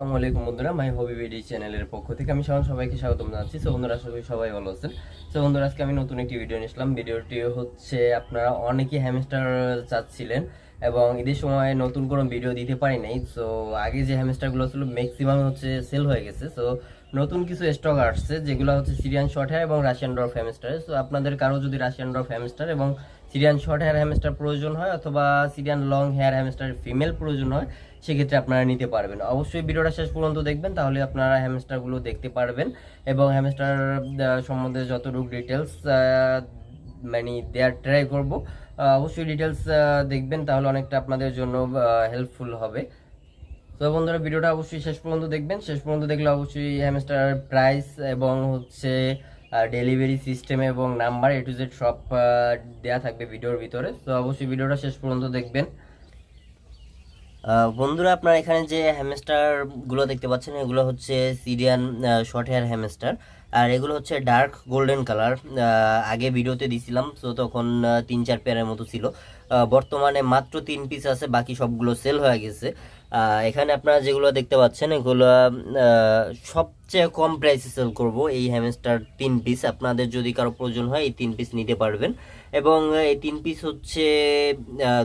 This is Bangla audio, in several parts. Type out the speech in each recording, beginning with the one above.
আসসালামু বন্ধুরা, মাই হবি চ্যানেলের পক্ষ থেকে আমি সবাই, সবাইকে স্বাগতম জানাচ্ছি। সো বন্ধুরা করি সবাই ভালো আছেন। সো বন্ধুরা, আজকে আমি নতুন একটি ভিডিও নিয়ে আসলাম। ভিডিওটি হচ্ছে, আপনারা অনেকেই হ্যামস্টার চাচ্ছিলেন এবং ঈদের সময় নতুন কোনো ভিডিও দিতে পারি নাই। সো আগে যে হ্যামস্টারগুলো ছিল ম্যাক্সিমাম হচ্ছে সেল হয়ে গেছে। সো নতুন কিছু স্টক আসছে, যেগুলো হচ্ছে সিরিয়ান শর্ট এবং রাশিয়ান ড্রপ হ্যামস্টার সো আপনাদের কারও যদি রাশিয়ান ড্রপ হ্যামস্টার এবং সিরিয়ান শর্ট হেয়ার হ্যামস্টার প্রয়োজন হয় অথবা Syrian long hair hamster female প্রয়োজন হয়, সেক্ষেত্রে আপনারা নিতে পারবেন। অবশ্যই ভিডিওটা শেষ পর্যন্ত দেখবেন, তাহলে আপনারা হ্যামস্টারগুলো দেখতে পারবেন এবং হ্যামস্টার সম্বন্ধে যতটুকু ডিটেলস মানে দেওয়ার ট্রাই করব অবশ্যই ডিটেলস দেখবেন, তাহলে অনেকটা আপনাদের জন্য হেল্পফুল হবে। তো বন্ধুরা, ভিডিওটা অবশ্যই শেষ পর্যন্ত দেখবেন। শেষ পর্যন্ত দেখলে অবশ্যই হ্যামস্টার প্রাইস এবং হচ্ছে ডেলিভারি সিস্টেম এবং নাম্বার এ টু জেড সব দেওয়া থাকবে ভিডিওর ভিতরে। তো অবশ্যই ভিডিওটা শেষ পর্যন্ত দেখবেন। বন্ধুরা, আপনারা এখানে যে হ্যামস্টারগুলো দেখতে পাচ্ছেন, এগুলো হচ্ছে সিরিয়ান শর্ট হেয়ার হ্যামস্টার আর এগুলো হচ্ছে ডার্ক গোল্ডেন কালার আগে ভিডিওতে দিছিলাম, তো তখন তিন চার পেয়ারের মতো ছিল। বর্তমানে মাত্র তিন পিস আছে, বাকি সবগুলো সেল হয়ে গেছে। এখানে আপনারা যেগুলো দেখতে পাচ্ছেন, এগুলো সবচেয়ে কম প্রাইসে সেল করব। এই হ্যামস্টার তিন পিস আপনাদের যদি কারও প্রয়োজন হয়, এই তিন পিস নিতে পারবেন। এবং এই তিন পিস হচ্ছে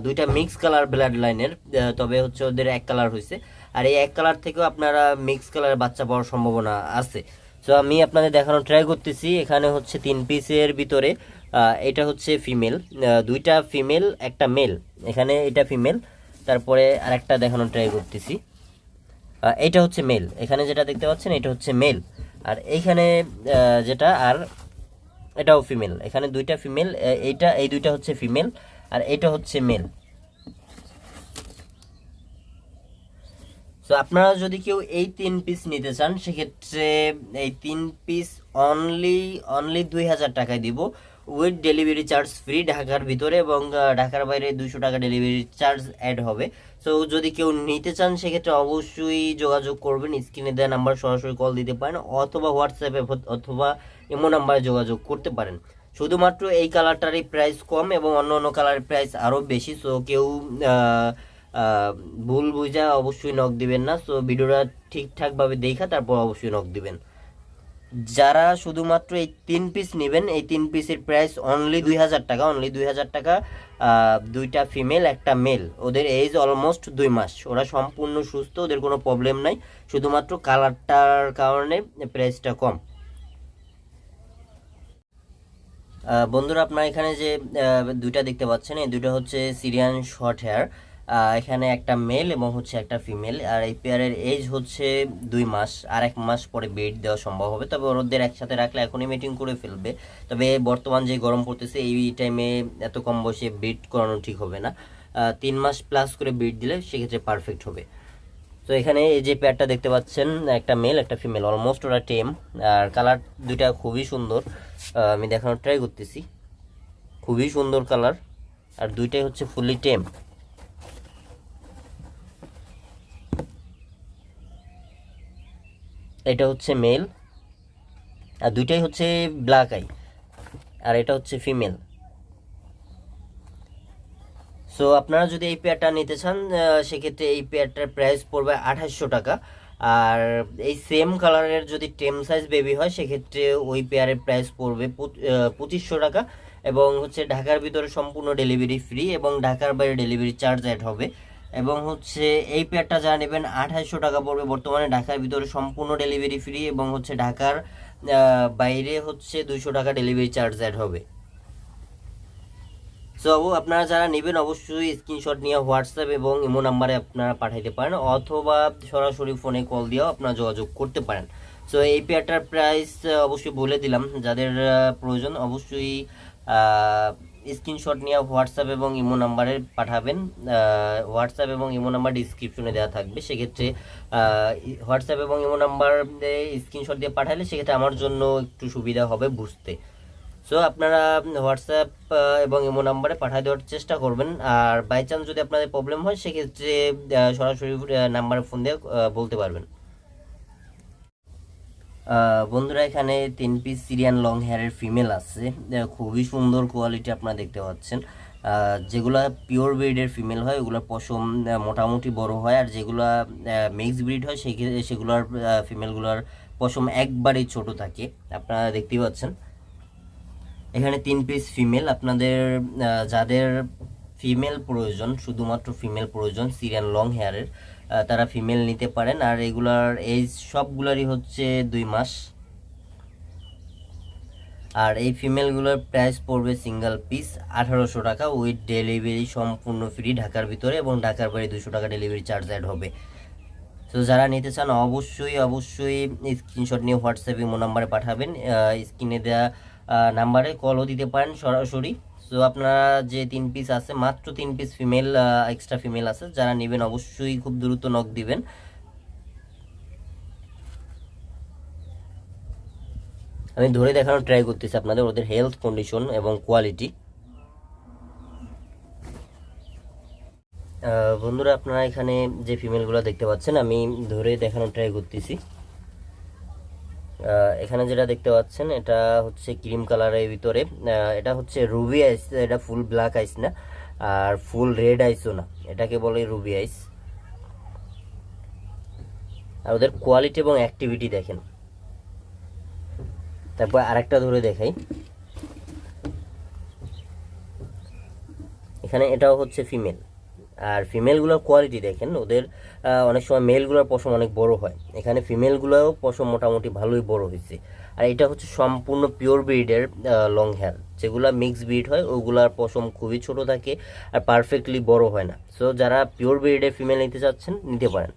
দুইটা মিক্স কালার ব্লাড লাইনের তবে হচ্ছে ওদের এক কালার হয়েছে আর এই এক কালার থেকেও আপনারা মিক্স কালারের বাচ্চা পাওয়ার সম্ভাবনা আছে। তো আমি আপনাদের দেখানোর ট্রাই করতেছি, এখানে হচ্ছে তিন পিসের ভিতরে এটা হচ্ছে ফিমেল দুইটা ফিমেল একটা মেল এখানে এটা ফিমেল তারপরে আরেকটা দেখানোর ট্রাই করতেছি। এইটা হচ্ছে মেল এখানে যেটা দেখতে পাচ্ছেন, এটা হচ্ছে মেল আর এইখানে যেটা, আর এটাও ফিমেল এখানে দুইটা ফিমেল এইটা, এই দুইটা হচ্ছে ফিমেল আর এটা হচ্ছে মেল তো আপনারা যদি কেউ এই তিন পিস নিতে চান, সেক্ষেত্রে এই তিন পিস অনলি অনলি দুই হাজার টাকায় দিব। উইথ ডেলিভারি চার্জ ফ্রি ঢাকার ভিতরে এবং ঢাকার বাইরে দুশো টাকা ডেলিভারি চার্জ অ্যাড হবে। সো যদি কেউ নিতে চান, সেক্ষেত্রে অবশ্যই যোগাযোগ করবেন স্ক্রিনে দেওয়া নাম্বার সরাসরি কল দিতে পারেন, অথবা হোয়াটসঅ্যাপে অথবা এমো নাম্বারে যোগাযোগ করতে পারেন। শুধুমাত্র এই কালারটারই প্রাইস কম এবং অন্য অন্য কালারের প্রাইস আরও বেশি সো কেউ ভুল বুঝা অবশ্যই নখ দিবেন না। সো ভিডিওটা ঠিকঠাকভাবে দেখা, তারপর অবশ্যই নখ দিবেন। যারা শুধুমাত্র এই তিন পিস নেবেন, এই তিন পিসের প্রাইস অনলি দুই হাজার টাকা অনলি দুই হাজার টাকা দুইটা ফিমেল একটা মেল ওদের এজ অলমোস্ট দুই মাস। ওরা সম্পূর্ণ সুস্থ, ওদের কোনো প্রবলেম নাই। শুধুমাত্র কালারটার কারণে প্রাইসটা কম। বন্ধুরা, আপনারা এখানে যে দুইটা দেখতে পাচ্ছেন, এই দুটো হচ্ছে সিরিয়ান শর্ট হেয়ার এখানে একটা মেল এবং হচ্ছে একটা ফিমেল আর এই পেয়ারের এজ হচ্ছে দুই মাস, আর এক মাস পরে বেড দেওয়া সম্ভব হবে। তবে ওদের একসাথে রাখলে এখনই মিটিং করে ফেলবে। তবে বর্তমান যে গরম পড়তেছে, এই টাইমে এত কম বয়সে বেড করানো ঠিক হবে না। তিন মাস প্লাস করে বেড দিলে সেক্ষেত্রে পারফেক্ট হবে। তো এখানে এই যে পেয়ারটা দেখতে পাচ্ছেন, একটা মেল একটা ফিমেল অলমোস্ট ওরা টেম আর কালার দুইটা খুবই সুন্দর। আমি দেখানোর ট্রাই করতেছি। খুবই সুন্দর কালার আর দুইটাই হচ্ছে ফুললি টেম এটা হচ্ছে মেল আর দুইটাই হচ্ছে ব্ল্যাক আই আর এটা হচ্ছে ফিমেল সো আপনারা যদি এই পেয়ারটা নিতে চান সেক্ষেত্রে এই পেয়ারটার প্রাইস পড়বে আঠাশশো টাকা। আর এই সেম কালারের যদি টেম সাইজ বেবি হয়, সেক্ষেত্রে ওই পেয়ারের প্রাইস পড়বে পঁচিশশো টাকা। এবং হচ্ছে ঢাকার ভিতরে সম্পূর্ণ ডেলিভারি ফ্রি এবং ঢাকার বাইরে ডেলিভারি চার্জ অ্যাড হবে। এবং হচ্ছে এই পেয়ারটা যারা নেবেন আঠাশশো টাকা পড়বে বর্তমানে ঢাকার ভিতরে সম্পূর্ণ ডেলিভারি ফ্রি এবং হচ্ছে ঢাকার বাইরে হচ্ছে দুইশো টাকা ডেলিভারি চার্জ অ্যাড হবে। সো আপনারা যারা নেবেন অবশ্যই স্ক্রিনশট নিয়ে হোয়াটসঅ্যাপ এবং ইমো নাম্বারে আপনারা পাঠাইতে পারেন অথবা সরাসরি ফোনে কল দিয়েও আপনারা যোগাযোগ করতে পারেন। সো এই পেয়ারটার প্রাইস অবশ্যই বলে দিলাম। যাদের প্রয়োজন অবশ্যই স্ক্রিনশট নিয়ে হোয়াটসঅ্যাপ এবং ইমো নাম্বারে পাঠাবেন। হোয়াটসঅ্যাপ এবং ইমো নাম্বার ডিসক্রিপশনে দেওয়া থাকবে। সেক্ষেত্রে হোয়াটসঅ্যাপ এবং ইমো নাম্বার স্ক্রিনশট দিয়ে পাঠালে সেক্ষেত্রে আমার জন্য একটু সুবিধা হবে বুঝতে। সো আপনারা হোয়াটসঅ্যাপ এবং ইমো নাম্বারে পাঠিয়ে দেওয়ার চেষ্টা করবেন। আর বাই চান্স যদি আপনাদের প্রবলেম হয়, সেক্ষেত্রে সরাসরি নাম্বারে ফোন দিয়ে বলতে পারবেন। বন্ধুরা, এখানে তিন পিস সিরিয়ান লং হেয়ারের ফিমেল আছে। খুবই সুন্দর কোয়ালিটি আপনারা দেখতে পাচ্ছেন। যেগুলা পিওর ব্রিডের ফিমেল হয় ওগুলোর পশম মোটামুটি বড় হয়, আর যেগুলা মিক্স ব্রিড হয়, সেই সেগুলোর ফিমেলগুলোর পশম একবারেই ছোট থাকে। আপনারা দেখতেই পাচ্ছেন। এখানে তিন পিস ফিমেল আপনাদের যাদের ফিমেল প্রয়োজন, শুধুমাত্র ফিমেল প্রয়োজন সিরিয়ান লং হেয়ারের তারা ফিমেল নিতে পারেন। আর এগুলার এজ সবগুলারই হচ্ছে দুই মাস। আর এই ফিমেলগুলোর প্রাইস পড়বে সিঙ্গেল পিস আঠারোশো টাকা। উইথ ডেলিভারি সম্পূর্ণ ফ্রি ঢাকার ভিতরে এবং ঢাকার বাইরে দুশো টাকা ডেলিভারি চার্জ অ্যাড হবে। তো যারা নিতে চান অবশ্যই অবশ্যই স্ক্রিনশট নিয়ে হোয়াটসঅ্যাপ ইমো নাম্বারে পাঠাবেন। স্ক্রিনে দেওয়া নাম্বারে কলও দিতে পারেন সরাসরি। তো আপনারা যে তিন পিস আছে, মাত্র তিন পিস ফিমেল এক্সট্রা ফিমেল আছে, যারা নেবেন অবশ্যই খুব দ্রুত নক দিবেন। আমি ধরে দেখানোর ট্রাই করতেছি আপনাদের, ওদের হেলথ কন্ডিশন এবং কোয়ালিটি বন্ধুরা, আপনারা এখানে যে ফিমেলগুলো দেখতে পাচ্ছেন, আমি ধরে দেখানোর ট্রাই করতেছি। এখানে যেটা দেখতে পাচ্ছেন, এটা হচ্ছে ক্রিম কালারের ভিতরে। এটা হচ্ছে রুবি আইস, এটা ফুল ব্ল্যাক আইস না, আর ফুল রেড আইসও না। এটাকে বলে রুবি আইস। আর ওদের কোয়ালিটি এবং অ্যাক্টিভিটি দেখেন। তারপর আরেকটা ধরে দেখাই। এখানে এটাও হচ্ছে ফিমেল। আর ফিমেলগুলোর কোয়ালিটি দেখেন, ওদের অনেক সময় মেলগুলোর পশম অনেক বড় হয়। এখানে ফিমেলগুলোও পশম মোটামুটি ভালোই বড় হয়েছে। আর এটা হচ্ছে সম্পূর্ণ পিওর ব্রিডের লং হেয়ার যেগুলো মিক্স ব্রিড হয়, ওগুলার পশম খুবই ছোট থাকে আর পারফেক্টলি বড় হয় না। সো যারা পিওর ব্রিডের ফিমেল নিতে চাচ্ছেন, নিতে পারেন।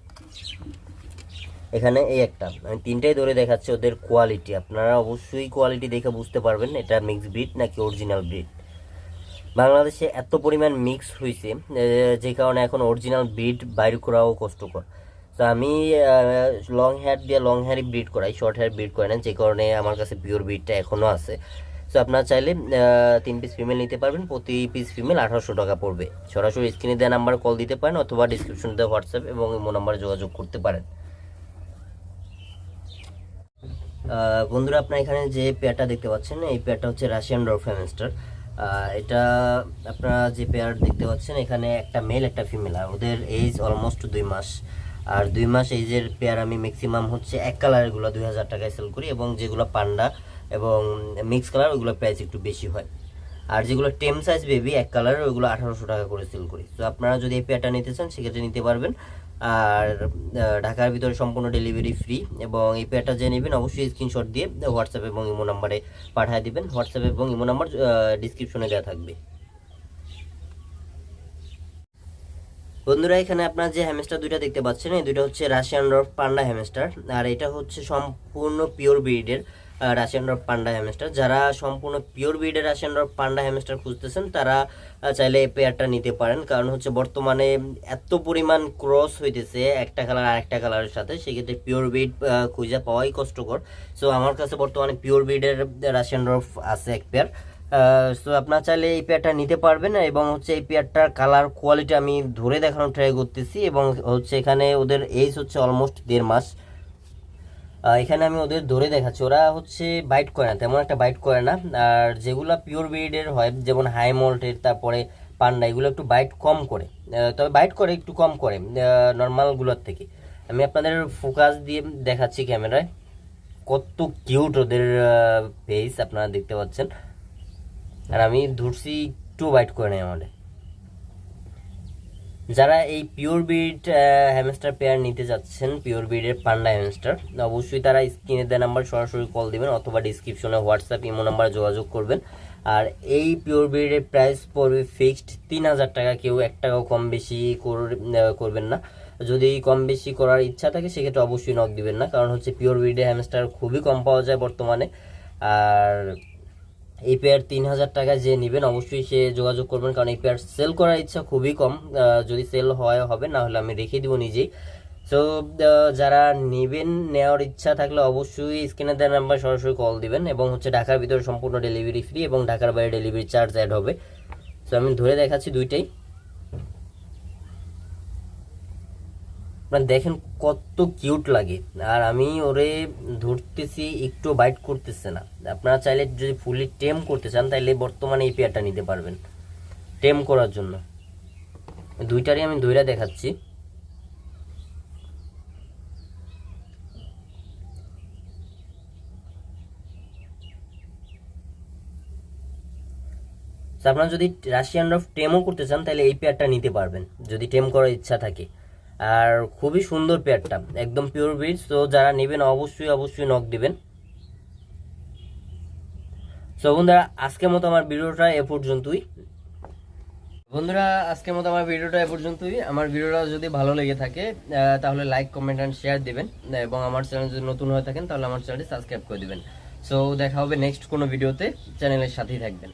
এখানে এই একটা, আমি তিনটাই ধরে দেখাচ্ছি ওদের কোয়ালিটি আপনারা অবশ্যই কোয়ালিটি দেখে বুঝতে পারবেন, এটা মিক্স ব্রিড নাকি অরিজিনাল ব্রিড বাংলাদেশে এত পরিমাণ মিক্স হয়েছে যে কারণে এখন অরিজিনাল ব্রিড বাইর করাও কষ্টকর। তো আমি লং হেয়ার দিয়ে লং হেয়ারই ব্রিড করাই শর্ট হেয়ার ব্রিড করে না যে কারণে আমার কাছে পিওর ব্রিডটা এখনও আছে। তো আপনারা চাইলে তিন পিস ফিমেল নিতে পারবেন, প্রতি পিস ফিমেল আঠারোশো টাকা পড়বে। সরাসরি স্ক্রিনে দেওয়া নাম্বার কল দিতে পারেন অথবা ডিসক্রিপশন দেওয়া হোয়াটসঅ্যাপ এবং ইমো নাম্বারে যোগাযোগ করতে পারেন। বন্ধুরা, আপনারা এখানে যে পেয়ারটা দেখতে পাচ্ছেন, এই পেয়ারটা হচ্ছে রাশিয়ান ডরফ হ্যামস্টার এটা আপনারা যে পেয়ার দেখতে পাচ্ছেন, এখানে একটা মেল একটা ফিমেল আর ওদের এজ অলমোস্ট দুই মাস। আর দুই মাস এইজের পেয়ার আমি ম্যাক্সিমাম হচ্ছে এক কালারগুলো দুই হাজার টাকায় সেল করি, এবং যেগুলো পান্ডা এবং মিক্স কালার ওগুলো প্রাইস একটু বেশি হয়। আর যেগুলো টেম সাইজ বেবি এক কালারের ওগুলো আঠারোশো টাকা করে সেল করি। তো আপনারা যদি এই পেয়ারটা নিতে চান, সেক্ষেত্রে নিতে পারবেন। আর ঢাকার ভিতরে সম্পূর্ণ ডেলিভারি ফ্রি এবং এই পেয়ারটা যে নেবেন অবশ্যই স্ক্রিনশট দিয়ে হোয়াটসঅ্যাপ এবং ইমো নাম্বারে পাঠিয়ে দিবেন। হোয়াটসঅ্যাপ এবং ইমো নাম্বার ডিসক্রিপশনে দেওয়া থাকবে। বন্ধুরা, এখানে আপনার যে হ্যামস্টার দুইটা দেখতে পাচ্ছেন, এই দুইটা হচ্ছে রাশিয়ান রফ পান্ডা হ্যামস্টার আর এটা হচ্ছে সম্পূর্ণ পিওর ব্রিডের রাশিয়ান রফ পান্ডা হ্যামস্টার যারা সম্পূর্ণ পিওর ব্রিডের রাশিয়ান রফ পান্ডা হ্যামস্টার খুঁজতেছেন, তারা চাইলে এই পেয়ারটা নিতে পারেন। কারণ হচ্ছে বর্তমানে এত পরিমাণ ক্রস হইতেছে একটা কালার আরেকটা কালারের সাথে, সেক্ষেত্রে পিওর ব্রিড খুঁজে পাওয়াই কষ্টকর। সো আমার কাছে বর্তমানে পিওর ব্রিডের রাশিয়ান রফ আছে এক পেয়ার সো আপনার চাইলে এই পেয়ারটা নিতে পারবেন এবং হচ্ছে এই পেয়ারটার কালার কোয়ালিটি আমি ধরে দেখানোর ট্রাই করতেছি এবং হচ্ছে এখানে ওদের এজ হচ্ছে অলমোস্ট দেড় মাস। এখানে আমি ওদের ধরে দেখাচ্ছি। ওরা হচ্ছে বাইট করে না, তেমন একটা বাইট করে না। আর যেগুলো পিওর ব্রিডের হয়, যেমন হাই মল্টের তারপরে পান্ডা, এগুলো একটু বাইট কম করে। তবে বাইট করে, একটু কম করে নর্মালগুলোর থেকে। আমি আপনাদের ফোকাস দিয়ে দেখাচ্ছি ক্যামেরায়। কত কিউট ওদের ফেস আপনারা দেখতে পাচ্ছেন। আর আমি ধরছি একটু বাইট করে নেই আমাদের। যারা এই পিওর ব্রিড হ্যামস্টার পেয়ার নিতে যাচ্ছেন পিওর ব্রিডের পান্ডা হ্যামস্টার অবশ্যই তারা স্ক্রিনে দেওয়া নাম্বার সরাসরি কল দিবেন অথবা ডিসক্রিপশনে হোয়াটসঅ্যাপ ইমো নাম্বার যোগাযোগ করবেন। আর এই পিওর ব্রিডের প্রাইস পড়বে ফিক্সড তিন হাজার টাকা, কেউ এক টাকাও কম বেশি কর- করবেন না। যদি কম বেশি করার ইচ্ছা থাকে, সেক্ষেত্রে অবশ্যই নক দিবেন না, কারণ হচ্ছে পিওর ব্রিডের হ্যামস্টার খুবই কম পাওয়া যায় বর্তমানে। আর এই পেয়ার তিন হাজার টাকায় যে নেবেন, অবশ্যই সে যোগাযোগ করবেন, কারণ এই পেয়ার সেল করার ইচ্ছা খুবই কম। যদি সেল হয়, হবে, না হলে আমি রেখে দিব নিজেই। সো যারা নেবেন, নেওয়ার ইচ্ছা থাকলে অবশ্যই স্ক্রিনে দেওয়ার নাম্বার সরাসরি কল দিবেন, এবং হচ্ছে ঢাকার ভিতরে সম্পূর্ণ ডেলিভারি ফ্রি এবং ঢাকার বাইরে ডেলিভারি চার্জ অ্যাড হবে। সো আমি ধরে দেখাচ্ছি দুইটাই। আপনারা দেখেন কত কিউট লাগে। আর আমি ওরে ধরতেছি, একটু বাইট করতেছে না। আপনারা চাইলে যদি ফুলি টেম করতে চান তাহলে বর্তমানে এই পেয়ারটা নিতে পারবেন। টেম করার জন্য। দুইটারই আমি দুইটা দেখাচ্ছি। আপনারা যদি রাশিয়ান রফ টেমও করতে চান তাহলে এই পেয়ারটা নিতে পারবেন। যদি টেম করার ইচ্ছা থাকে। আর খুবই সুন্দর পেয়ারটা, একদম পিওর ব্রিজ তো যারা নেবেন অবশ্যই অবশ্যই নক দিবেন। তো বন্ধুরা, আজকের মতো আমার ভিডিওটা এ পর্যন্তই। বন্ধুরা, আজকের মতো আমার ভিডিওটা এ পর্যন্তই। আমার ভিডিওটা যদি ভালো লেগে থাকে তাহলে লাইক কমেন্ট অ্যান্ড শেয়ার দিবেন। এবং আমার চ্যানেল যদি নতুন হয়ে থাকেন, তাহলে আমার চ্যানেলটি সাবস্ক্রাইব করে দিবেন। সো দেখা হবে নেক্সট কোনো ভিডিওতে চ্যানেলের সাথেই থাকবেন।